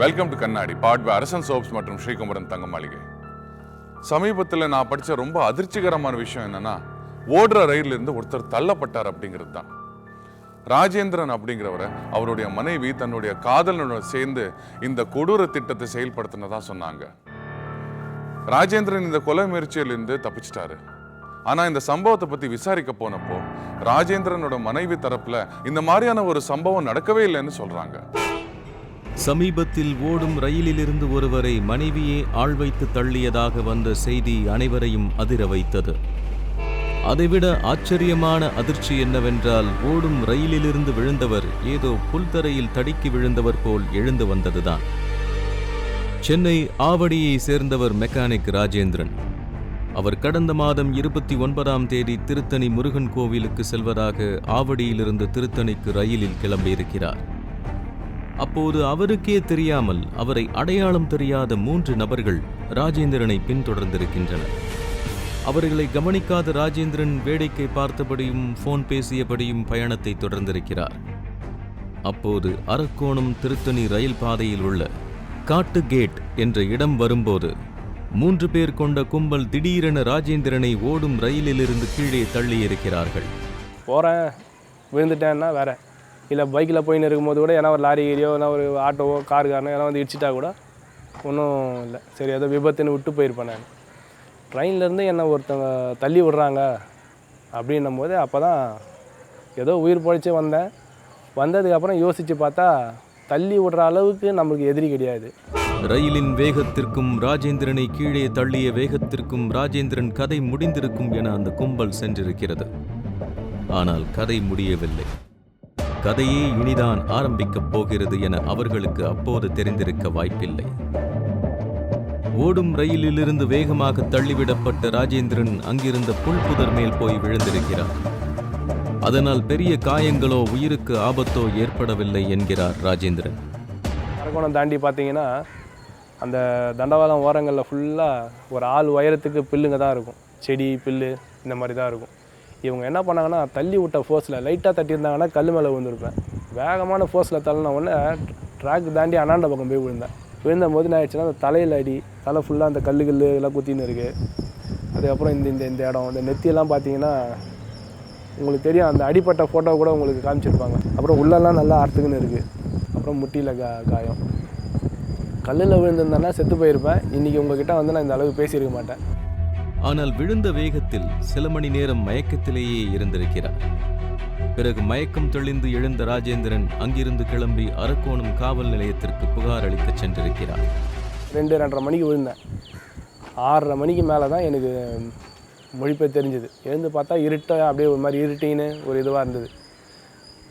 Welcome to கண்ணாடி பாட்வே அரசன் soaps மற்றும் ஸ்ரீகுமரன் தங்க மாளிகை. சமீபத்தில் நான் படித்த ரொம்ப அதிர்ச்சிகரமான விஷயம் என்னன்னா ஓடுற ரயிலிருந்து இருந்து ஒருத்தர் தள்ளப்பட்டார் அப்படிங்கிறது தான். ராஜேந்திரன் அப்படிங்கிறவரை அவருடைய மனைவி தன்னுடைய காதலனுடன் சேர்ந்து இந்த கொடூர திட்டத்தை செயல்படுத்தினதா சொன்னாங்க. ராஜேந்திரன் இந்த கொலை முயற்சியிலிருந்து தப்பிச்சிட்டாரு. ஆனால் இந்த சம்பவத்தை பற்றி விசாரிக்க போனப்போ ராஜேந்திரனோட மனைவி தரப்பில் இந்த மாதிரியான ஒரு சம்பவம் நடக்கவே இல்லைன்னு சொல்கிறாங்க சமீபத்தில் ஓடும் ரயிலிலிருந்து ஒருவரை மனைவியே ஆள் வைத்து தள்ளியதாக வந்த செய்தி அனைவரையும் அதிர வைத்தது. அதைவிட ஆச்சரியமான அதிர்ச்சி என்னவென்றால் ஓடும் ரயிலிலிருந்து விழுந்தவர் ஏதோ புல்தரையில் தடுக்கி விழுந்தவர் போல் எழுந்து வந்ததுதான். சென்னை ஆவடியை சேர்ந்தவர் மெக்கானிக் ராஜேந்திரன். அவர் கடந்த மாதம் இருபத்தி ஒன்பதாம் தேதி திருத்தணி முருகன் கோவிலுக்கு செல்வதாக ஆவடியிலிருந்து திருத்தணிக்கு ரயிலில் கிளம்பியிருக்கிறார். அப்போது அவருக்கே தெரியாமல் அவரை அடையாளம் தெரியாத மூன்று நபர்கள் ராஜேந்திரனை பின்தொடர்ந்திருக்கின்றனர். அவர்களை கவனிக்காத ராஜேந்திரன் வேடிக்கை பார்த்தபடியும் போன் பேசியபடியும் பயணத்தை தொடர்ந்திருக்கிறார். அப்போது அரக்கோணம் திருத்தணி ரயில் பாதையில் உள்ள காட்டு கேட் என்ற இடம் வரும்போது மூன்று பேர் கொண்ட கும்பல் திடீரென ராஜேந்திரனை ஓடும் ரயிலிலிருந்து கீழே தள்ளியிருக்கிறார்கள். போகிறேன் விழுந்துட்டேன்னா வேற. இல்லை பைக்கில் போயின்னு இருக்கும்போது கூட ஏன்னா ஒரு லாரி ஏரியோ இல்லை ஒரு ஆட்டோவோ காருக்காரனோ எல்லாம் வந்து இடிச்சிட்டா கூட ஒன்றும் இல்லை. சரி ஏதோ விபத்துன்னு விட்டு போயிருப்பேன் நான். ட்ரெயின்லேருந்து என்னை ஒருத்தவங்க தள்ளி விடுறாங்க அப்படின்னும் போது அப்போ தான் ஏதோ உயிர் பொழைச்சி வந்தேன். வந்ததுக்கப்புறம் யோசித்து பார்த்தா தள்ளி விடுற அளவுக்கு நம்மளுக்கு எதிரி கிடையாது. ரயிலின் வேகத்திற்கும் ராஜேந்திரனை கீழே தள்ளிய வேகத்திற்கும் ராஜேந்திரன் கதை முடிந்திருக்கும் என அந்த கும்பல் சென்றிருக்கிறது. ஆனால் கதை முடியவில்லை. கதையே இனிதான் ஆரம்பிக்கப் போகிறது என அவர்களுக்கு அப்போது தெரிந்திருக்க வாய்ப்பில்லை. ஓடும் ரயிலிலிருந்து வேகமாக தள்ளிவிடப்பட்ட ராஜேந்திரன் அங்கிருந்த புல்புதர் மேல் போய் விழுந்திருக்கிறார். அதனால் பெரிய காயங்களோ உயிருக்கு ஆபத்தோ ஏற்படவில்லை என்கிறார் ராஜேந்திரன். அரக்கோணம் தாண்டி பார்த்தீங்கன்னா அந்த தண்டவாளம் ஓரங்களில் ஃபுல்லாக ஒரு ஆள் உயரத்துக்கு பில்லுங்க தான் இருக்கும். செடி பில்லு இந்த மாதிரி தான் இருக்கும். இவங்க என்ன பண்ணாங்கன்னா தள்ளி விட்ட ஃபோர்ஸில் லைட்டாக தட்டியிருந்தாங்கன்னா கல் மேலே விழுந்திருப்பேன். வேகமான ஃபோர்ஸில் தள்ளின உடனே ட்ராக் தாண்டி அண்ணாண்ட பக்கம் போய் விழுந்தேன். விழுந்த போது என்ன ஆயிடுச்சுன்னா அந்த தலையில் அடி தலை ஃபுல்லாக அந்த கல்லு கல்லு எல்லாம் குத்தின்னு இருக்குது அதுக்கப்புறம் இந்த இந்த இந்த இடம் இந்த நெத்தியெல்லாம் பார்த்தீங்கன்னா உங்களுக்கு தெரியும் அந்த அடிப்பட்ட ஃபோட்டோ கூட உங்களுக்கு காமிச்சிருப்பாங்க. அப்புறம் உள்ளெல்லாம் நல்லா அறுத்துக்குன்னு இருக்குது அப்புறம் முட்டியில் கா காயம். கல்லில் விழுந்திருந்தேன்னா செத்து போயிருப்பேன். இன்றைக்கி உங்ககிட்ட வந்து நான் இந்த அளவுக்கு பேசியிருக்க மாட்டேன். ஆனால் விழுந்த வேகத்தில் சில மணி நேரம் மயக்கத்திலேயே இருந்திருக்கிறார். பிறகு மயக்கம் தெளிந்து எழுந்த ராஜேந்திரன் அங்கிருந்து கிளம்பி அரக்கோணம் காவல் நிலையத்திற்கு புகார் அளித்து சென்றிருக்கிறார். ரெண்டு ரெண்டரை மணிக்கு விழுந்தேன். ஆறரை மணிக்கு மேலே தான் எனக்கு மொழிப்பே தெரிஞ்சுது. எழுந்து பார்த்தா இருட்ட அப்படியே ஒரு மாதிரி இருட்டின்னு ஒரு இதுவாக இருந்தது.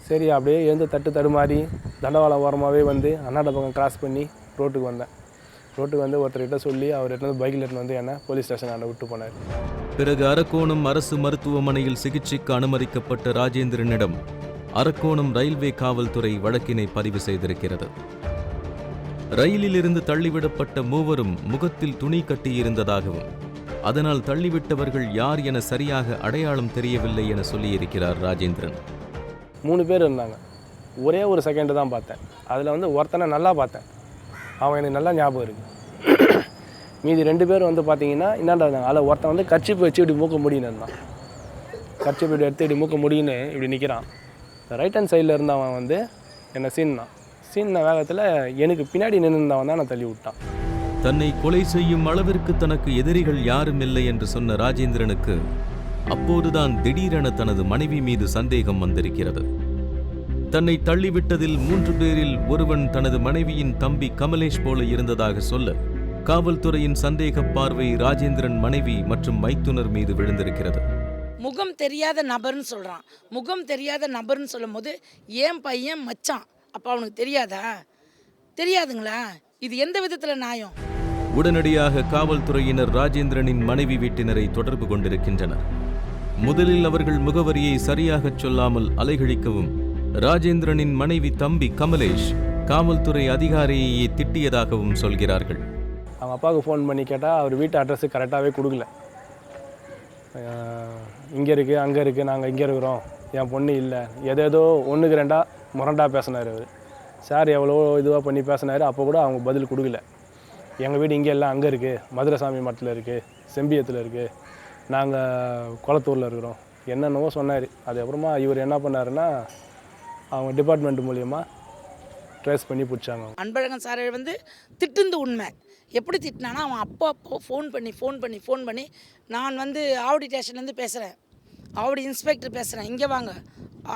சரி அப்படியே எழுந்து தட்டு தடுமாறி தண்டவாளம் ஓரமாகவே வந்து அண்ணாட பக்கம் கிராஸ் பண்ணி ரோட்டுக்கு வந்தேன். ரோட்டுக்கு வந்து ஒருத்தர்கிட்ட சொல்லி அவர் எடுத்து பைக்கில் எடுத்துன்னு வந்து என்ன போலீஸ் ஸ்டேஷன் ஆண்ட விட்டு போனார். பிறகு அரக்கோணம் அரசு மருத்துவமனையில் சிகிச்சைக்கு அனுமதிக்கப்பட்ட ராஜேந்திரனிடம் அரக்கோணம் ரயில்வே காவல்துறை வழக்கினை பதிவு செய்திருக்கிறது. ரயிலிலிருந்து தள்ளிவிடப்பட்ட மூவரும் முகத்தில் துணி கட்டியிருந்ததாகவும் அதனால் தள்ளிவிட்டவர்கள் யார் என சரியாக அடையாளம் தெரியவில்லை என சொல்லியிருக்கிறார் ராஜேந்திரன். மூணு பேர் இருந்தாங்க. ஒரே ஒரு செகண்டு தான் பார்த்தேன். அதில் வந்து ஒருத்தனை நல்லா பார்த்தேன். அவன் எனக்கு நல்லா ஞாபகம் இருக்குது மீதி ரெண்டு பேரும் வந்து பார்த்தீங்கன்னா இன்னாண்டா இருந்தாங்க அதில் ஒருத்தன் வந்து கர்ச்சிப்பு வச்சு இப்படி மூக்க முடியுன்னு இருந்தான். கர்ச்சிப்பு இப்படி எடுத்து இப்படி மூக்க முடியுன்னு இப்படி நிற்கிறான் ரைட் ஹேண்ட் சைடில் இருந்தவன் வந்து என்னை சீன்னான். சீன்ன வேகத்தில் எனக்கு பின்னாடி நின்றுந்தவன் தான் நான் தள்ளி விட்டான். தன்னை கொலை செய்யும் அளவிற்கு தனக்கு எதிரிகள் யாரும் இல்லை என்று சொன்ன ராஜேந்திரனுக்கு அப்போதுதான் திடீரென தனது மனைவி மீது சந்தேகம் வந்திருக்கிறது. தன்னை தள்ளிவிட்டதில் மூன்று பேரில் ஒருவன் தனது மனைவியின் தம்பி கமலேஷ் போல இருந்ததாக சொல்ல காவல்துறையின் சந்தேக பார்வை ராஜேந்திரன் மனைவி மற்றும் மைத்துனர் மீது விழுந்திருக்கிறது. முகம் தெரியாத நபர்னு சொல்கிறான் முகம் தெரியாத நபர்னு சொல்லும்போது ஏன் பையன் மச்சான்? அப்போ அவனுக்கு தெரியாதா? தெரியாதுங்களா? இது எந்த விதத்தில் நியாயம்? உடனடியாக காவல்துறையினர் ராஜேந்திரனின் மனைவி வீட்டினரை தொடர்பு கொண்டிருக்கின்றனர். முதலில் அவர்கள் முகவரியை சரியாகச் சொல்லாமல் அலைகழிக்கவும் ராஜேந்திரனின் மனைவி தம்பி கமலேஷ் காவல்துறை அதிகாரியையே திட்டியதாகவும் சொல்கிறார்கள். அவங்க அப்பாவுக்கு ஃபோன் பண்ணி கேட்டால் அவர் வீட்டு அட்ரஸு கரெக்டாகவே கொடுக்கல. இங்கே இருக்குது அங்கே இருக்குது நாங்கள் இங்கே இருக்கிறோம். என் பொண்ணு இல்லை. எதேதோ ஒன்றுக்கு ரெண்டாக முரண்டா பேசினார் அவர். சார் எவ்வளோ இதுவாக பண்ணி பேசினார். அப்போ கூட அவங்க பதில் கொடுக்கல. எங்கள் வீடு இங்கே எல்லாம் அங்கே இருக்குது மதுரசாமி மட்டத்தில் இருக்குது செம்பியத்தில் இருக்குது நாங்கள் குளத்தூரில் இருக்கிறோம். என்னென்னவோ சொன்னார். அதுக்கப்புறமா இவர் என்ன பண்ணாருன்னா அவங்க டிபார்ட்மெண்ட் மூலியமா ட்ரேஸ் பண்ணி பிடிச்சாங்க. அன்பழகன் சார் வந்து திட்டுந்து உண்மை. எப்படி திட்டினானா அவன் அப்போ அப்போ ஃபோன் பண்ணி ஃபோன் பண்ணி ஃபோன் பண்ணி நான் வந்து ஆவடி ஸ்டேஷன்லேருந்து பேசுகிறேன் ஆவடி இன்ஸ்பெக்டர் பேசுகிறேன் இங்கே வாங்க.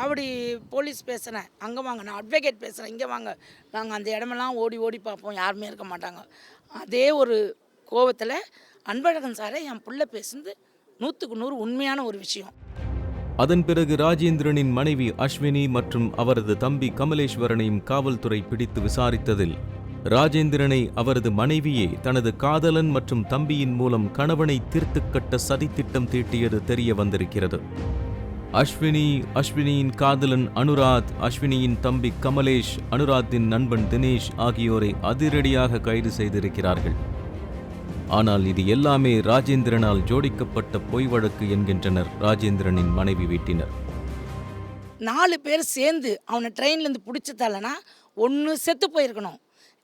ஆவடி போலீஸ் பேசுகிறேன் அங்கே வாங்க. நான் அட்வொகேட் பேசுகிறேன் இங்கே வாங்க. நாங்கள் அந்த இடமெல்லாம் ஓடி ஓடி பார்ப்போம். யாருமே இருக்க மாட்டாங்க. அதே ஒரு கோவத்தில் அன்பழகன் சாரை என் பிள்ளை பேசுனது நூற்றுக்கு நூறு உண்மையான ஒரு விஷயம். அதன் பிறகு ராஜேந்திரனின் மனைவி அஸ்வினி மற்றும் அவரது தம்பி கமலேஸ்வரனையும் காவல்துறை பிடித்து விசாரித்ததில் ராஜேந்திரனை அவரது மனைவியே தனது காதலன் மற்றும் தம்பியின் மூலம் கணவனை தீர்த்து கட்ட சதித்திட்டம் தீட்டியது தெரிய வந்திருக்கிறது. அஸ்வினி அஸ்வினியின் காதலன் அனுராத் அஸ்வினியின் தம்பி கமலேஷ் அனுராத்தின் நண்பன் தினேஷ் ஆகியோரை அதிரடியாக கைது செய்திருக்கிறார்கள். ஆனால் இது எல்லாமே ராஜேந்திரனால் ஜோடிக்கப்பட்ட பொய் வழக்கு என்கின்றனர் ராஜேந்திரனின் மனைவி வீட்டினர். நாலு பேர் சேர்ந்து அவனை ட்ரெயின்லேருந்து பிடிச்சதாலனா ஒன்று செத்து போயிருக்கணும்.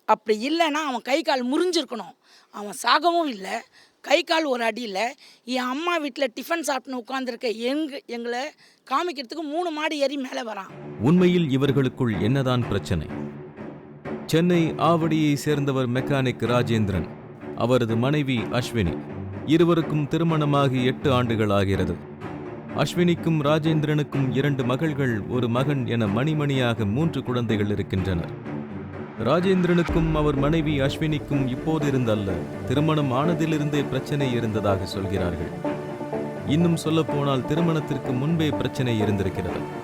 அப்படி இல்லைன்னா அவன் கை கால் முறிஞ்சிருக்கணும். அவன் சாகவும் இல்லை கை கால் ஒரு அடியில் என் அம்மா வீட்டில் டிஃபன் சாப்பிட்டுன்னு உட்காந்துருக்க எங்க எங்களை காமிக்கிறதுக்கு மூணு மாடி ஏறி மேலே வரான். உண்மையில் இவர்களுக்குள் என்னதான் பிரச்சனை? சென்னை ஆவடியை சேர்ந்தவர் மெக்கானிக் ராஜேந்திரன். அவரது மனைவி அஸ்வினி. இருவருக்கும் திருமணமாகி எட்டு ஆண்டுகள் ஆகிறது. அஸ்வினிக்கும் ராஜேந்திரனுக்கும் இரண்டு மகள்கள் ஒரு மகன் என மணிமணியாக மூன்று குழந்தைகள் இருக்கின்றனர். ராஜேந்திரனுக்கும் அவர் மனைவி அஸ்வினிக்கும் இப்போது இருந்தல்ல திருமணம் ஆனதிலிருந்தே பிரச்சனை இருந்ததாக சொல்கிறார்கள். இன்னும் சொல்லப்போனால் திருமணத்திற்கு முன்பே பிரச்சனை இருந்திருக்கிறது.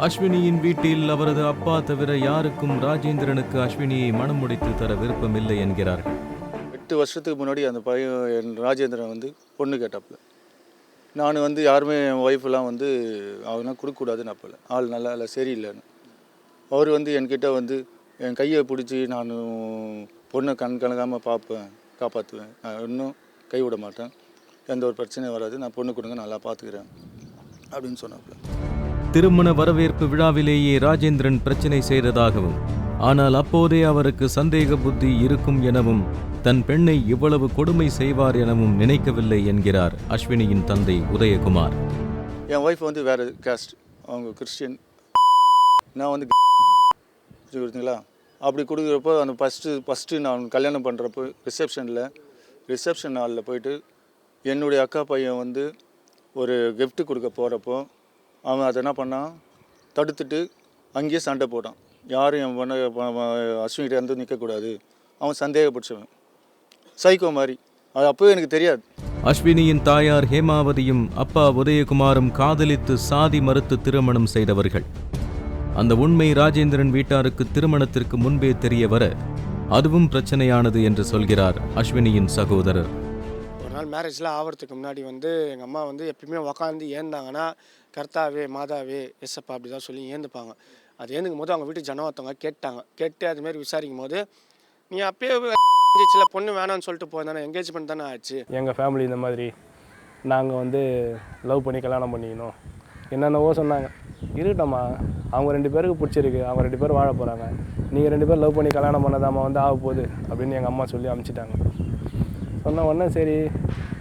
அஸ்வினியின் வீட்டில் அவரது அப்பா தவிர யாருக்கும் ராஜேந்திரனுக்கு அஸ்வினியை மனம் முடித்து தர விருப்பமில்லை என்கிறார்கள். எட்டு வருஷத்துக்கு முன்னாடி அந்த பையன் என் ராஜேந்திரன் வந்து பொண்ணு கேட்டாப்புல. நான் வந்து யாருமே என் ஒய்ஃபெல்லாம் வந்து அவனா கொடுக்கக்கூடாதுன்னு அப்பல. ஆள் நல்லா இல்லை சரியில்லைன்னு. அவர் வந்து என்கிட்ட வந்து என் கையை பிடிச்சி நான் பொண்ணை கண் கலங்காமல் பார்ப்பேன் காப்பாற்றுவேன் நான் இன்னும் கைவிட மாட்டேன். எந்த ஒரு பிரச்சனையும் வராது. நான் பொண்ணு கொடுங்க நல்லா பார்த்துக்கிறேன் அப்படின்னு சொன்னாப்புல. திருமண வரவேற்பு விழாவிலேயே ராஜேந்திரன் பிரச்சனை செய்ததாகவும் ஆனால் அப்போதே அவருக்கு சந்தேக புத்தி இருக்கும் எனவும் தன் பெண்ணை இவ்வளவு கொடுமை செய்வார் எனவும் நினைக்கவில்லை என்கிறார் அஸ்வினியின் தந்தை உதயகுமார். என் ஒய்ஃப் வந்து வேறு கேஸ்ட் அவங்க கிறிஸ்டின் நான் வந்து கொடுத்தீங்களா அப்படி கொடுக்குறப்போ அந்த ஃபஸ்ட்டு ஃபஸ்ட்டு நான் கல்யாணம் பண்ணுறப்போ ரிசப்ஷனில் ரிசப்ஷன் ஹாலில் போயிட்டு என்னுடைய அக்கா பையன் வந்து ஒரு gift கொடுக்க போகிறப்போ அவன் அதை என்ன பண்ணான்? தடுத்துட்டு அங்கேயே சண்டை போட்டான். யாரும் என் பொண்ணை அஸ்வினிகிட்ட இருந்து நிற்கக்கூடாது அவன் சந்தேகப்பட்டவன் சைக்கோ மாதிரி. அது அப்போவே எனக்கு தெரியாது. அஸ்வினியின் தாயார் ஹேமாவதியும் அப்பா உதயகுமாரும் காதலித்து சாதி மறுத்து திருமணம் செய்தவர்கள். அந்த உண்மை ராஜேந்திரன் வீட்டாருக்கு திருமணத்திற்கு முன்பே தெரிய வர அதுவும் பிரச்சனையானது என்று சொல்கிறார் அஸ்வினியின் சகோதரர். ஒரு நாள் மேரேஜ்லாம் ஆகிறதுக்கு முன்னாடி வந்து எங்கள் அம்மா வந்து எப்பயுமே உக்காந்து ஏந்தாங்கன்னா கர்த்தாவே மாதாவே எஸ்அப்பா அப்படி தான் சொல்லி ஏந்துப்பாங்க. அது ஏந்துக்கும் போது அவங்க வீட்டு ஜனம் ஒருத்தவங்க கேட்டாங்க. கேட்டு அதுமாரி விசாரிக்கும் போது நீ அப்பயே சில பொண்ணு வேணாம்னு சொல்லிட்டு போயிருந்தானே என்கேஜ்மெண்ட் தானே ஆச்சு? எங்கள் ஃபேமிலி இந்த மாதிரி நாங்கள் வந்து லவ் பண்ணி கல்யாணம் பண்ணிக்கணும். என்னென்னவோ சொன்னாங்க. இருக்கட்டம்மா அவங்க ரெண்டு பேருக்கு பிடிச்சிருக்கு. அவங்க ரெண்டு பேரும் வாழ போகிறாங்க நீங்கள் ரெண்டு பேரும் லவ் பண்ணி கல்யாணம் பண்ணதாம்மா வந்து ஆக போகுது அப்படின்னு எங்கள் அம்மா சொல்லி அமுச்சிட்டாங்க. சொன்ன உடனே சரி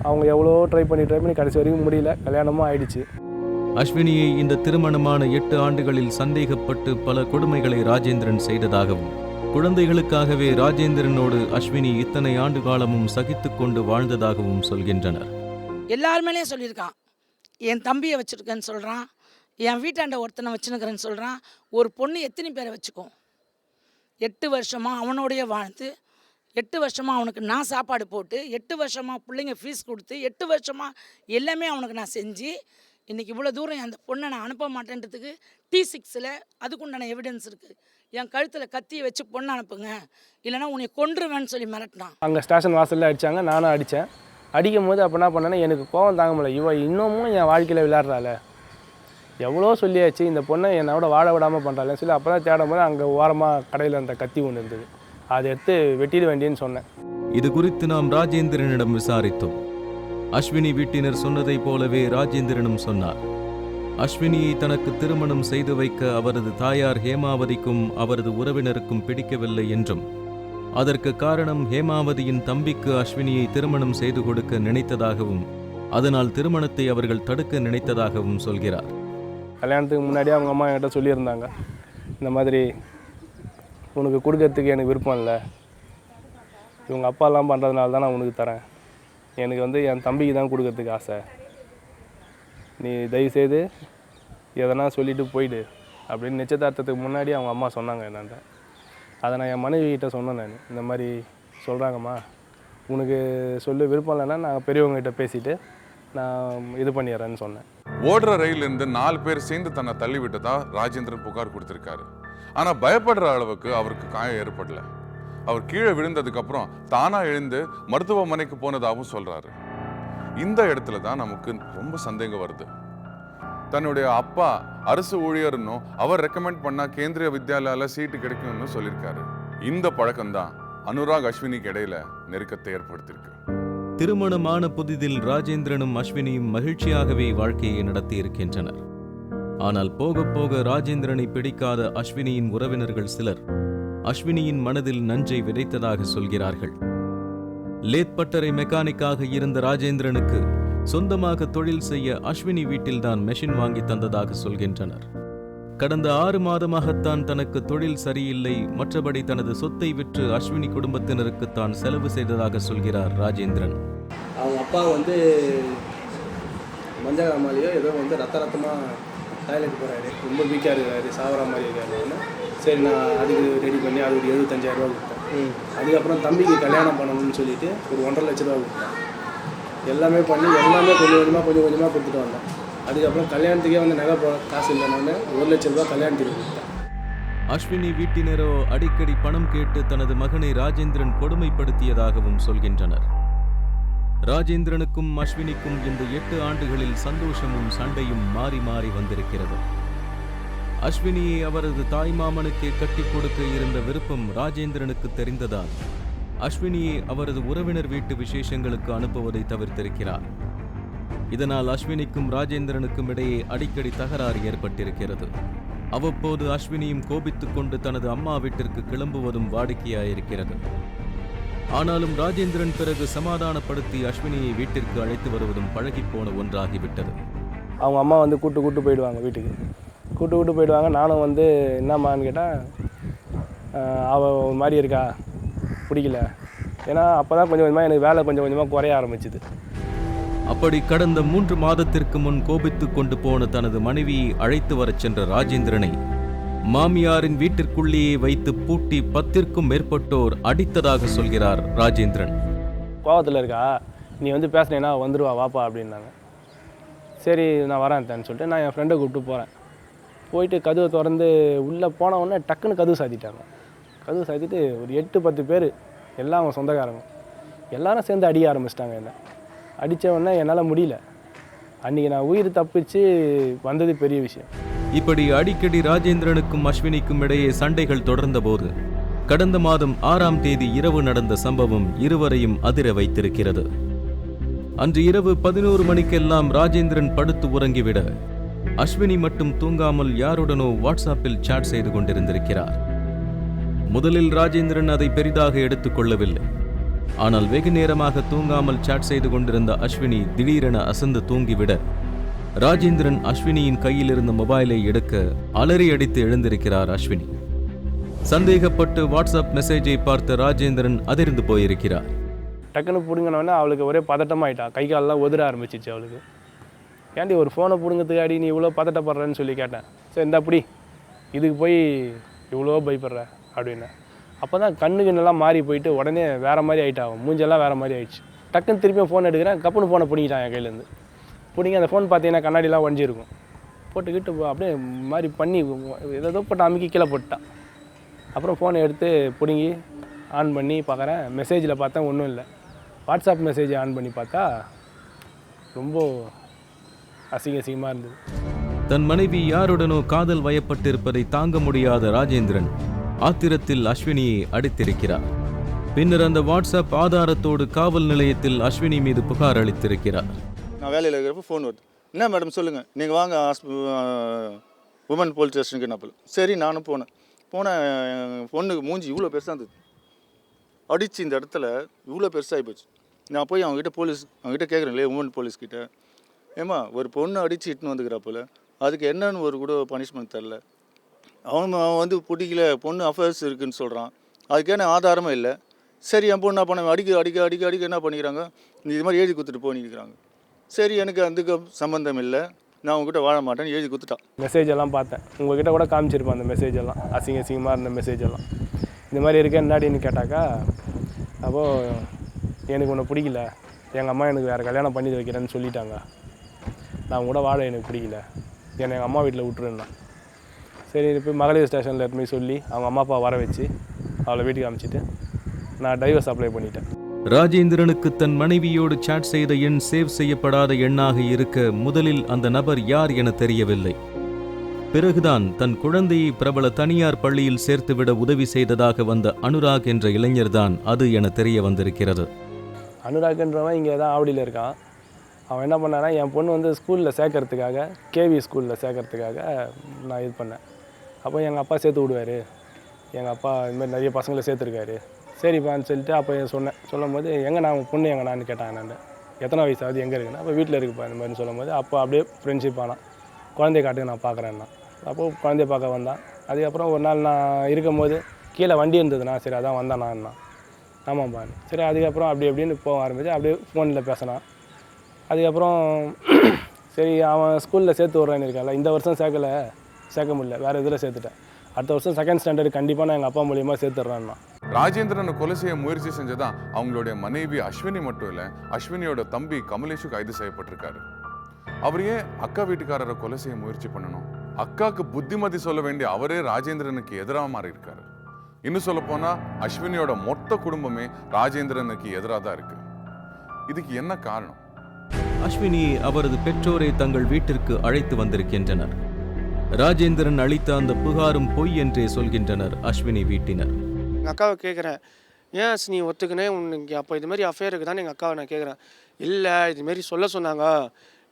அவங்க எவ்வளோ ட்ரை பண்ணி ட்ரை பண்ணி கடைசி வரைக்கும் முடியல. கல்யாணமும் ஆயிடுச்சு. அஸ்வினியை இந்த திருமணமான எட்டு ஆண்டுகளில் சந்தேகப்பட்டு பல கொடுமைகளை ராஜேந்திரன் செய்ததாகவும் குழந்தைகளுக்காகவே ராஜேந்திரனோடு அஸ்வினி இத்தனை ஆண்டு காலமும் சகித்து கொண்டு வாழ்ந்ததாகவும் சொல்கின்றனர். எல்லார் சொல்லியிருக்கான். என் தம்பியை வச்சுருக்கேன்னு சொல்கிறான் என் வீட்டாண்ட ஒருத்தனை வச்சுனுக்கிறேன்னு சொல்கிறான் ஒரு பொண்ணு எத்தனை பேரை வச்சுக்கும் எட்டு வருஷமாக அவனோடைய வாழ்ந்து எட்டு வருஷமாக அவனுக்கு நான் சாப்பாடு போட்டு எட்டு வருஷமாக பிள்ளைங்க ஃபீஸ் கொடுத்து எட்டு வருஷமாக எல்லாமே அவனுக்கு நான் செஞ்சு இன்றைக்கி இவ்வளோ தூரம் அந்த பொண்ணை நான் அனுப்ப மாட்டேன்றதுக்கு டி சிக்ஸில் அதுக்குண்டான எவிடன்ஸ் இருக்குது என் கழுத்தில் கத்தியை வச்சு பொண்ணை அனுப்புங்க. இல்லைன்னா உன்னை கொன்றுவேன்னு சொல்லி மிரட்டினான் அங்கே ஸ்டேஷன் வாசலில் அடித்தாங்க நானும் அடித்தேன் அடிக்கும் போது அப்போ என்ன பண்ணேன்னா எனக்கு கோவம் தாங்க முடியல. இவ இன்னமும் என் வாழ்க்கையில் விளையாடுறாள. எவ்வளோ சொல்லியாச்சு இந்த பொண்ணை என்னோட வாழ விடாமல் பண்ணுறாளேன்னு சொல்லி அப்போ தான் தேடும் போது அங்கே ஓரமாக கடையில் அந்த கத்தி ஒன்று இருந்தது. அதை எடுத்து வெட்டிட வேண்டியன்னு சொன்னேன். இது குறித்து நாம் ராஜேந்திரனிடம் விசாரித்தோம். அஸ்வினி வீட்டினர் சொன்னதைப் போலவே ராஜேந்திரனும் சொன்னார். அஸ்வினியை தனக்கு திருமணம் செய்து வைக்க அவரது தாயார் ஹேமாவதிக்கும் அவரது உறவினருக்கும் பிடிக்கவில்லை என்றும் அதற்கு காரணம் ஹேமாவதியின் தம்பிக்கு அஸ்வினியை திருமணம் செய்து கொடுக்க நினைத்ததாகவும் அதனால் திருமணத்தை அவர்கள் தடுக்க நினைத்ததாகவும் சொல்கிறார். கல்யாணத்துக்கு முன்னாடியே அவங்க அம்மா என்கிட்ட சொல்லியிருந்தாங்க. இந்த மாதிரி உனக்கு கொடுக்கறதுக்கு எனக்கு விருப்பம் இல்லை. இவங்க அப்பாலாம் பண்ணுறதுனால தான் நான் உனக்கு தரேன். எனக்கு வந்து என் தம்பிக்கு தான் கொடுக்கறதுக்கு ஆசை. நீ தயவுசெய்து எதனா சொல்லிட்டு போயிடு அப்படின்னு நிச்சயதார்த்தத்துக்கு முன்னாடி அவங்க அம்மா சொன்னாங்க என்னாண்ட அதை நான் என் மனைவி கிட்டே சொன்னேன் நான். இந்த மாதிரி சொல்கிறாங்கம்மா உனக்கு சொல்ல விருப்பம் இல்லைன்னா நான் பெரியவங்ககிட்ட பேசிட்டு நான் இது பண்ணிடுறேன்னு சொன்னேன். ஓடுற ரயிலிருந்து நாலு பேர் சேர்ந்து தன்னை தள்ளி விட்டதா ராஜேந்திரன் புகார் கொடுத்துருக்காரு. ஆனால் பயப்படுற அளவுக்கு அவருக்கு காயம் ஏற்படல. அவர் கீழே விழுந்ததுக்கு அப்புறம் தானா எழுந்து மருத்துவமனைக்கு போனதாகவும் சொல்றாரு. இந்த இடத்துல தான் நமக்கு ரொம்ப சந்தேகம் வருது. தன்னுடைய அப்பா அரசு ஊழியர்னும் அவர் ரெக்கமெண்ட் பண்ணா கேந்திரிய வித்யாலயால சீட்டு கிடைக்கும்னு சொல்லியிருக்காரு. இந்த பழக்கம்தான் அனுராக் அஸ்வினிக்கு இடையில நெருக்கத்தை ஏற்படுத்தியிருக்கு. திருமணமான புதிதில் ராஜேந்திரனும் அஸ்வினியும் மகிழ்ச்சியாகவே வாழ்க்கையை நடத்தி இருக்கின்றனர் ஆனால் போக போக ராஜேந்திரனை பிடிக்காத அஸ்வினியின் உறவினர்கள் சிலர் அஸ்வினியின் மனதில் நஞ்சை விதைத்ததாக சொல்கிறார்கள். லேத் பட்டறை மெக்கானிக்காக இருந்த ராஜேந்திரனுக்கு சொந்தமாக தொழில் செய்ய அஸ்வினி வீட்டில்தான் மெஷின் வாங்கி தந்ததாக சொல்கின்றனர். கடந்த ஆறு மாதமாகத்தான் தனக்கு தொழில் சரியில்லை மற்றபடி தனது சொத்தை விற்று அஸ்வினி குடும்பத்தினருக்கு தான் செலவு செய்ததாக சொல்கிறார் ராஜேந்திரன். அவங்க அப்பா வந்து மஞ்சகாமாலையோ ஏதோ வந்து ரத்த ரத்தமாக டாய்லெட் போகிறாரு ரொம்ப வீக்காக இருக்காரு சாவர மாதிரி இருக்காருன்னு சரி நான் அதுக்கு ரெடி பண்ணி அது ஒரு எழுபத்தஞ்சாயிரரூவா கொடுத்தேன். அதுக்கப்புறம் தம்பிக்கு கல்யாணம் பண்ணணும்னு சொல்லிட்டு ஒரு ஒன்றரை லட்ச ரூபா கொடுத்தேன். எல்லாமே பண்ணி எல்லாமே கொஞ்சம் கொஞ்சமாக கொஞ்சம் கொஞ்சமாக கொடுத்துட்டு வந்தேன். அதுக்கப்புறம் கல்யாணத்துக்கே வந்து நகை போ காசு இல்லைனால ஒரு லட்ச ரூபா கல்யாணத்துக்கு கொடுத்தேன். அஸ்வினி வீட்டினரோ அடிக்கடி பணம் கேட்டு தனது மகனை ராஜேந்திரன் கொடுமைப்படுத்தியதாகவும் சொல்கின்றனர். ராஜேந்திரனுக்கும் அஸ்வினிக்கும் இந்த எட்டு ஆண்டுகளில் சந்தோஷமும் சண்டையும் மாறி மாறி வந்திருக்கிறது. அஸ்வினியை அவரது தாய்மாமனுக்கே கட்டிக் கொடுக்க இருந்த விருப்பம் ராஜேந்திரனுக்கு தெரிந்ததால் அஸ்வினியை அவரது உறவினர் வீட்டு விசேஷங்களுக்கு அனுப்புவதை தவிர்த்திருக்கிறார். இதனால் அஸ்வினிக்கும் ராஜேந்திரனுக்கும் இடையே அடிக்கடி தகராறு ஏற்பட்டிருக்கிறது. அவ்வப்போது அஸ்வினியும் கோபித்துக் கொண்டு தனது அம்மா வீட்டிற்கு கிளம்புவதும் வாடிக்கையாயிருக்கிறது. ஆனாலும் ராஜேந்திரன் பிறகு சமாதானப்படுத்தி அஸ்வினியை வீட்டிற்கு அழைத்து வருவதும் பழகிப்போன ஒன்றாகிவிட்டது. அவங்க அம்மா வந்து கூட்டு கூட்டு போயிடுவாங்க வீட்டுக்கு. கூட்டு கூட்டு போயிடுவாங்க. நானும் வந்து என்னம்மான்னு கேட்டால் அவள் ஒரு மாதிரி இருக்கா? பிடிக்கல. ஏன்னா அப்போ தான் கொஞ்சம் கொஞ்சமாக எனக்கு வேலை கொஞ்சம் கொஞ்சமாக குறைய ஆரம்பிச்சுது. அப்படி கடந்த மூன்று மாதத்திற்கு முன் கோபித்துக் கொண்டு போன தனது மனைவியை அழைத்து வரச் சென்ற ராஜேந்திரனை மாமியாரின் வீட்டிற்குள்ளேயே வைத்து பூட்டி பத்திற்கும் மேற்பட்டோர் அடித்ததாக சொல்கிறார் ராஜேந்திரன். கோவத்தில் இருக்கா? நீ வந்து பேசுனேன்னா வந்துடுவா வாப்பா அப்படின்னாங்க. சரி நான் வரேன் அத்தைன்னு சொல்லிட்டு நான் என் ஃப்ரெண்டை கூப்பிட்டு போகிறேன் போயிட்டு கதவை திறந்து உள்ளே போன உடனே டக்குன்னு கதவு சாத்திட்டாங்க. கதவு சாத்திட்டு ஒரு எட்டு பத்து பேர் எல்லாம் அவங்க சொந்தக்காரங்க. எல்லாரும் சேர்ந்து அடிய ஆரம்பிச்சிட்டாங்க என்னை. அடித்த உடனே என்னால் முடியல. அன்றைக்கி நான் உயிர் தப்பிச்சு வந்தது பெரிய விஷயம். இப்படி அடிக்கடி ராஜேந்திரனுக்கும் அஸ்வினிக்கும் இடையே சண்டைகள் தொடர்ந்தபோது கடந்த மாதம் ஆறாம் தேதி இரவு நடந்த சம்பவம் இருவரையும் அதிர வைத்திருக்கிறது. அன்று இரவு பதினோரு மணிக்கெல்லாம் ராஜேந்திரன் படுத்து உறங்கிவிட அஸ்வினி மட்டும் தூங்காமல் யாருடனோ வாட்ஸ்அப்பில் சாட் செய்து கொண்டிருந்திருக்கிறார். முதலில் ராஜேந்திரன் அதை பெரிதாக எடுத்துக்கொள்ளவில்லை ஆனால் வெகு நேரமாக தூங்காமல் சாட் செய்து கொண்டிருந்த அஸ்வினி திடீரென அசந்து தூங்கிவிட ராஜேந்திரன் அஸ்வினியின் கையில் இருந்த மொபைலை எடுக்க அலறி அடித்து எழுந்திருக்கிறார் அஸ்வினி. சந்தேகப்பட்டு வாட்ஸ்அப் மெசேஜை பார்த்த ராஜேந்திரன் அதிர்ந்து போயிருக்கிறார். டக்குன்னு பிடுங்கினோடனே அவளுக்கு ஒரே பதட்டமாயிட்டா. கை காலெல்லாம் உதிர ஆரம்பிச்சிச்சு அவளுக்கு. ஏன்டி ஒரு ஃபோனை பிடுங்கிறதுக்காடி நீ இவ்வளோ பதட்டப்படுறேன்னு சொல்லி கேட்டேன். சரி இந்த அப்படி இதுக்கு போய் இவ்வளோ பயப்படுற? அப்படின்னேன் அப்போ தான் கண்ணு கண்ணெல்லாம் மாறி போயிட்டு உடனே வேறு மாதிரி ஆகிட்டாகும் அவன். மூஞ்செல்லாம் வேறு மாதிரி ஆயிடுச்சு. டக்குன்னு திருப்பியும் ஃபோன் எடுக்கிறேன். கப்புன்னு ஃபோனை பிடிங்கிட்டான் என் கையிலேருந்து. பிடிங்கி அந்த ஃபோன் பார்த்தீங்கன்னா கண்ணாடிலாம் உடஞ்சிருக்கும். போட்டுக்கிட்டு அப்படியே மாதிரி பண்ணி ஏதோ போட்டு அமுக்கி கீழே போட்டுட்டான் அப்புறம் ஃபோனை எடுத்து பிடுங்கி ஆன் பண்ணி பார்க்குறேன். மெசேஜில் பார்த்தா ஒன்றும் இல்லை. வாட்ஸ்அப் மெசேஜ் ஆன் பண்ணி பார்த்தா ரொம்ப அசிங்க அசிங்கமாக இருந்தது. தன் மனைவி யாருடனோ காதல் வயப்பட்டிருப்பதை தாங்க முடியாத ராஜேந்திரன் ஆத்திரத்தில் அஸ்வினியை அடித்திருக்கிறார். பின்னர் அந்த வாட்ஸ்அப் ஆதாரத்தோடு காவல் நிலையத்தில் அஸ்வினி மீது புகார் அளித்திருக்கிறார். நான் வேலையில் இருக்கிறப்ப ஃபோன் வருது. என்ன மேடம் சொல்லுங்கள் நீங்கள் வாங்க உமன் போலீஸ் ஸ்டேஷனுக்கு என்ன சரி நானும் போனேன். போனேன் பொண்ணுக்கு மூஞ்சி இவ்வளோ பெருசாக இருந்தது. அடித்து இந்த இடத்துல இவ்வளோ பெருசாகி போச்சு. நான் போய் அவங்ககிட்ட போலீஸ் அவங்ககிட்ட கேட்குறேங்களே உமன் போலீஸ்கிட்ட ஏம்மா ஒரு பொண்ணு அடித்து இட்டுன்னு வந்துக்கிறாப்புல அதுக்கு என்னன்னு ஒரு கூட பனிஷ்மெண்ட் தரல. அவன் அவன் வந்து பிடிக்கல பொண்ணு அஃபேர்ஸ் இருக்குன்னு சொல்கிறான் அதுக்கேன ஆதாரமே இல்லை. சரி என் பொண்ணு என்ன பண்ண அடிக்க அடிக்க அடிக்க அடிக்க என்ன பண்ணிக்கிறாங்க? இது மாதிரி எழுதி கொடுத்துட்டு போனிக்கிறாங்க சரி எனக்கு அதுக்கு சம்மந்தம் இல்லை நான் உங்ககிட்ட வாழ மாட்டேன்னு எழுதி கொடுத்துட்டான். மெசேஜ் எல்லாம் பார்த்தேன். உங்ககிட்ட கூட காமிச்சிருப்பேன் அந்த மெசேஜ் எல்லாம். அசிங்க அசிங்கமாக இருந்த மெசேஜ் எல்லாம். இந்த மாதிரி இருக்க என்னாடின்னு கேட்டாக்கா அப்போது எனக்கு ஒன்று பிடிக்கல. எங்கள் அம்மா எனக்கு வேறு கல்யாணம் பண்ணி வைக்கிறேன்னு சொல்லிட்டாங்க. நான் கூட வாழ எனக்கு பிடிக்கல. என்னை எங்கள் அம்மா வீட்டில் விட்டுருந்தா சரி இது போய் மகளிர் ஸ்டேஷனில் எடுத்து சொல்லி அவங்க அம்மா அப்பா வர வச்சு அவளை வீட்டுக்கு அனுப்பிச்சிட்டு நான் டைவர்ஸ் அப்ளை பண்ணிட்டேன். ராஜேந்திரனுக்கு தன் மனைவியோடு சாட் செய்த எண் சேவ் செய்யப்படாத எண்ணாக இருக்க முதலில் அந்த நபர் யார் என தெரியவில்லை. பிறகுதான் தன் குழந்தையை பிரபல தனியார் பள்ளியில் சேர்த்துவிட உதவி செய்ததாக வந்த அனுராக் என்ற இளைஞர்தான் அது என தெரிய வந்திருக்கிறது. அனுராக்ன்றவன் இங்கே தான் ஆவடியில் இருக்கான். அவன் என்ன பண்ணானா என் பொண்ணு வந்து ஸ்கூலில் சேர்க்கறதுக்காக கேவி ஸ்கூலில் சேர்க்கறதுக்காக நான் இது பண்ணேன். அப்போ எங்கள் அப்பா சேர்த்து விடுவார். எங்கள் அப்பா இதுமாதிரி நிறைய பசங்களை சேர்த்துருக்காரு. சரிப்பான்னு சொல்லிட்டு அப்போ சொன்னேன். சொல்லும் போது எங்கே நான் பொண்ணு எங்கண்ணான்னு கேட்டான் நான் எத்தனை வயசு ஆகுது எங்கே இருக்குன்னா. அப்போ வீட்டில் இருக்குப்பா இந்த மாதிரி சொல்லும் போது அப்போ அப்படியே ஃப்ரெண்ட்ஷிப் ஆனால் குழந்தைய காட்டுக்கு நான் பார்க்குறேன்னா அப்போது குழந்தைய பார்க்க வந்தான். அதுக்கப்புறம் ஒரு நாள் நான் இருக்கும்போது கீழே வண்டி இருந்ததுண்ணா சரி அதான் வந்தேன் நான் ஆமாம்ப்பா சரி அதுக்கப்புறம் அப்படி அப்படின்னு போக ஆரம்பிச்சு அப்படியே ஃபோனில் பேசினான். அதுக்கப்புறம் சரி அவன் ஸ்கூலில் சேர்த்து விட்றேன்னு இருக்கான்ல இந்த வருஷம் சேர்க்கல சேர்க்க முடியல வேறு இதில் சேர்த்துட்டேன். அடுத்த வருஷம் செகண்ட் ஸ்டாண்டர்ட் கண்டிப்பாக நான் எங்கள் அப்பா மூலியமாக சேர்த்துட்றேன்னா ராஜேந்திரனை கொலை செய்ய முயற்சி செஞ்சதான் அவங்களுடைய மனைவி அஸ்வினி மட்டும் இல்லை அஸ்வினியோட தம்பி கமலேஷு கைது செய்யப்பட்டிருக்காரு. அவர் ஏன் அக்கா வீட்டுக்காரரை கொலை செய்ய முயற்சி பண்ணணும்? அக்காவுக்கு புத்திமதி சொல்ல வேண்டிய அவரே ராஜேந்திரனுக்கு எதிராக மாறி இருக்காரு இன்னும் சொல்ல போனா அஸ்வினியோட மொத்த குடும்பமே ராஜேந்திரனுக்கு எதிராக தான் இருக்கு. இதுக்கு என்ன காரணம்? அஸ்வினி அவரது பெற்றோரை தங்கள் வீட்டிற்கு அழைத்து வந்திருக்கின்றனர். ராஜேந்திரன் அளித்த அந்த புகாரும் பொய் என்றே சொல்கின்றனர் அஸ்வினி வீட்டினர். எங்கள் அக்காவை கேட்குறேன் ஏன் நீ ஒத்துக்கினே உனக்கு அப்போ இது மாதிரி அஃபேர் இருக்குதான்னு எங்கள் அக்காவை நான் கேட்குறேன் இல்லை இதுமாரி சொல்ல சொன்னாங்க.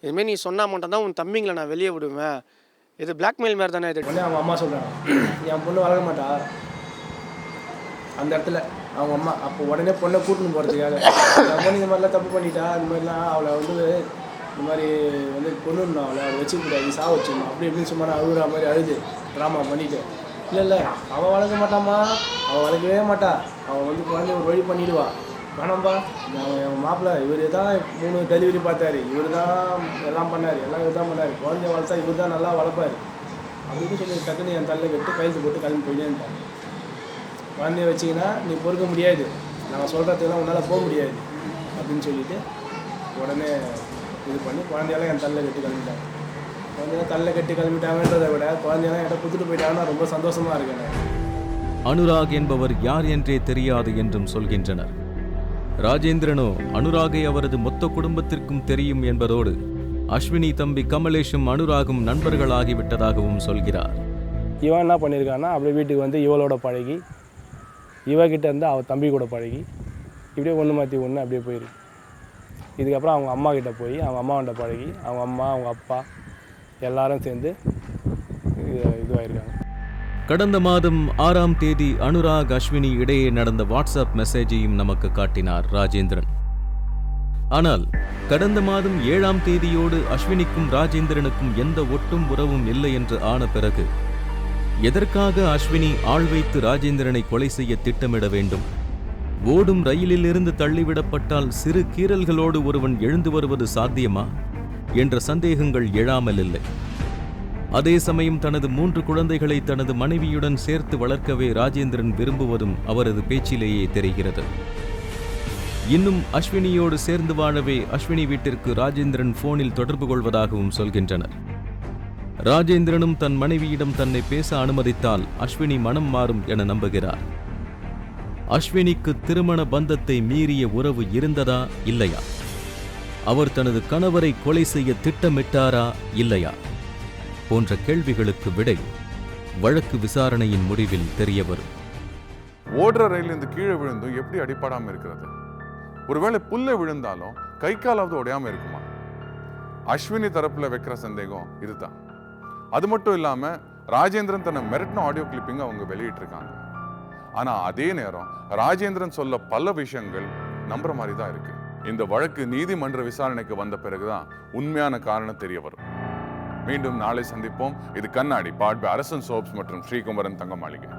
இதுமாரி நீ சொன்னால் மட்டும்தான் உன் தம்பிங்களை நான் வெளியே விடுவேன். இது பிளாக்மெயில் மாதிரி தானே இது. அவன் அம்மா சொல்கிறான் என் பொண்ணு வளர மாட்டா. அந்த இடத்துல அவங்க அம்மா அப்போ உடனே பொண்ணை கூட்டின்னு போகிறதுக்காக என் பொண்ணு இந்த மாதிரிலாம் தப்பு பண்ணிட்டா இந்த மாதிரிலாம் அவளை வந்து இந்த மாதிரி வந்து கொண்டுடணும் அவளை அவளை வச்சுக்கூடாது சா வச்சிடணும். அப்படி இப்படின்னு சும்மா நான் அழுகுற மாதிரி அழுது ட்ராமா பண்ணிட்டு இல்லை இல்லை. அவள் வளர்க்க மாட்டாம்மா. அவள் வளர்க்கவே மாட்டா. அவள் வந்து குழந்தைய ஒரு வழி பண்ணிடுவா. வேணாம்பா அவன் என் மாப்பிள்ளை இவர் தான் மூணு டெலிவரி பார்த்தாரு. இவர் தான் எல்லாம் பண்ணார். எல்லாம் இவர் தான் பண்ணார். குழந்தைய வளர்த்தா இவர் தான் நல்லா வளர்ப்பார். அப்படின்னு சொல்லி டக்குன்னு என் தலையில் கட்டு கையெழுத்து போட்டு கிளம்பி போயிட்டே குழந்தைய வச்சிங்கன்னா நீ பொறுக்க முடியாது. நாங்கள் சொல்கிறதுக்கெல்லாம் உன்னால் போக முடியாது. அப்படின்னு சொல்லிட்டு உடனே இது பண்ணி குழந்தையெல்லாம் என் தலையில் கட்டு கிளம்பிட்டாங்க குழந்தையெல்லாம் தலையில் கட்டி கிளம்பிட்டாங்கன்றதை விட குழந்தையெல்லாம் என்கிட்ட கொடுத்துட்டு போயிட்டாங்கன்னா ரொம்ப சந்தோஷமாக இருக்கேன். அனுராக் என்பவர் யார் என்றே தெரியாது என்றும் சொல்கின்றனர். ராஜேந்திரனோ அனுராகை அவரது மொத்த குடும்பத்திற்கும் தெரியும் என்பதோடு அஸ்வினி தம்பி கமலேஷும் அனுராகும் நண்பர்களாகிவிட்டதாகவும் சொல்கிறார். இவன் என்ன பண்ணியிருக்கான்னா அப்படியே வீட்டுக்கு வந்து இவளோட பழகி இவகிட்ட இருந்து அவள் தம்பி கூட பழகி இப்படியே ஒன்று மாற்றி ஒன்று அப்படியே போயிருக்கு. இதுக்கப்புறம் அவங்க அம்மா கிட்ட போய் அவங்க அம்மாவிட்ட பழகி அவங்க அம்மா அவங்க அப்பா எல்லாரும் சேர்ந்து இதுவாயிருக்காங்க. கடந்த மாதம் ஆறாம் தேதி அனுராக் அஸ்வினி இடையே நடந்த வாட்ஸ்அப் மெசேஜையும் நமக்கு காட்டினார் ராஜேந்திரன். ஆனால் கடந்த மாதம் ஏழாம் தேதியோடு அஸ்வினிக்கும் ராஜேந்திரனுக்கும் எந்த ஒட்டும் உறவும் இல்லை என்று ஆன பிறகு எதற்காக அஸ்வினி ஆள் வைத்து ராஜேந்திரனை கொலை செய்ய திட்டமிட வேண்டும்? ஓடும் ரயிலில் இருந்து தள்ளிவிடப்பட்டால் சிறு கீறல்களோடு ஒருவன் எழுந்து வருவது சாத்தியமா? என்ற சந்தேகங்கள் எழாமல் இல்லை அதே சமயம் தனது மூன்று குழந்தைகளை தனது மனைவியுடன் சேர்த்து வளர்க்கவே ராஜேந்திரன் விரும்புவதும் அவரது பேச்சிலேயே தெரிகிறது. இன்னும் அஸ்வினியோடு சேர்ந்து வாழவே அஸ்வினி வீட்டிற்கு ராஜேந்திரன் போனில் தொடர்பு கொள்வதாகவும் சொல்கின்றனர். ராஜேந்திரனும் தன் மனைவியிடம் தன்னை பேச அனுமதித்தால் அஸ்வினி மனம் மாறும் என நம்புகிறார். அஸ்வினிக்கு திருமண பந்தத்தை மீறிய உறவு இருந்ததா இல்லையா? அவர் தனது கணவரை கொலை செய்ய திட்டமிட்டாரா இல்லையா? போன்ற கேள்விகளுக்கு விடை வழக்கு விசாரணையின் முடிவில் தெரியவரும். ஓடுற ரயில் இருந்து கீழே விழுந்தும் எப்படி அடிப்படாமல் இருக்கிறது? ஒருவேளை புல்ல விழுந்தாலும் கை காலாவது உடையாமல் இருக்குமா? அஸ்வினி தரப்பில் வைக்கிற சந்தேகம் இதுதான். அது மட்டும் இல்லாமல் ராஜேந்திரன் தன்னை மிரட்டின ஆடியோ கிளிப்பிங் அவங்க வெளியிட்டிருக்காங்க. ஆனால் அதே நேரம் ராஜேந்திரன் சொல்ல பல விஷயங்கள் நம்புற மாதிரி தான் இருக்குது இந்த வழக்கு நீதிமன்ற விசாரணைக்கு வந்த பிறகுதான் உண்மையான காரணம் தெரிய வரும். மீண்டும் நாளை சந்திப்போம். இது கண்ணாடி பாட்பை அரசன் சோப்ஸ் மற்றும் ஸ்ரீகுமரன் தங்க மாளிகை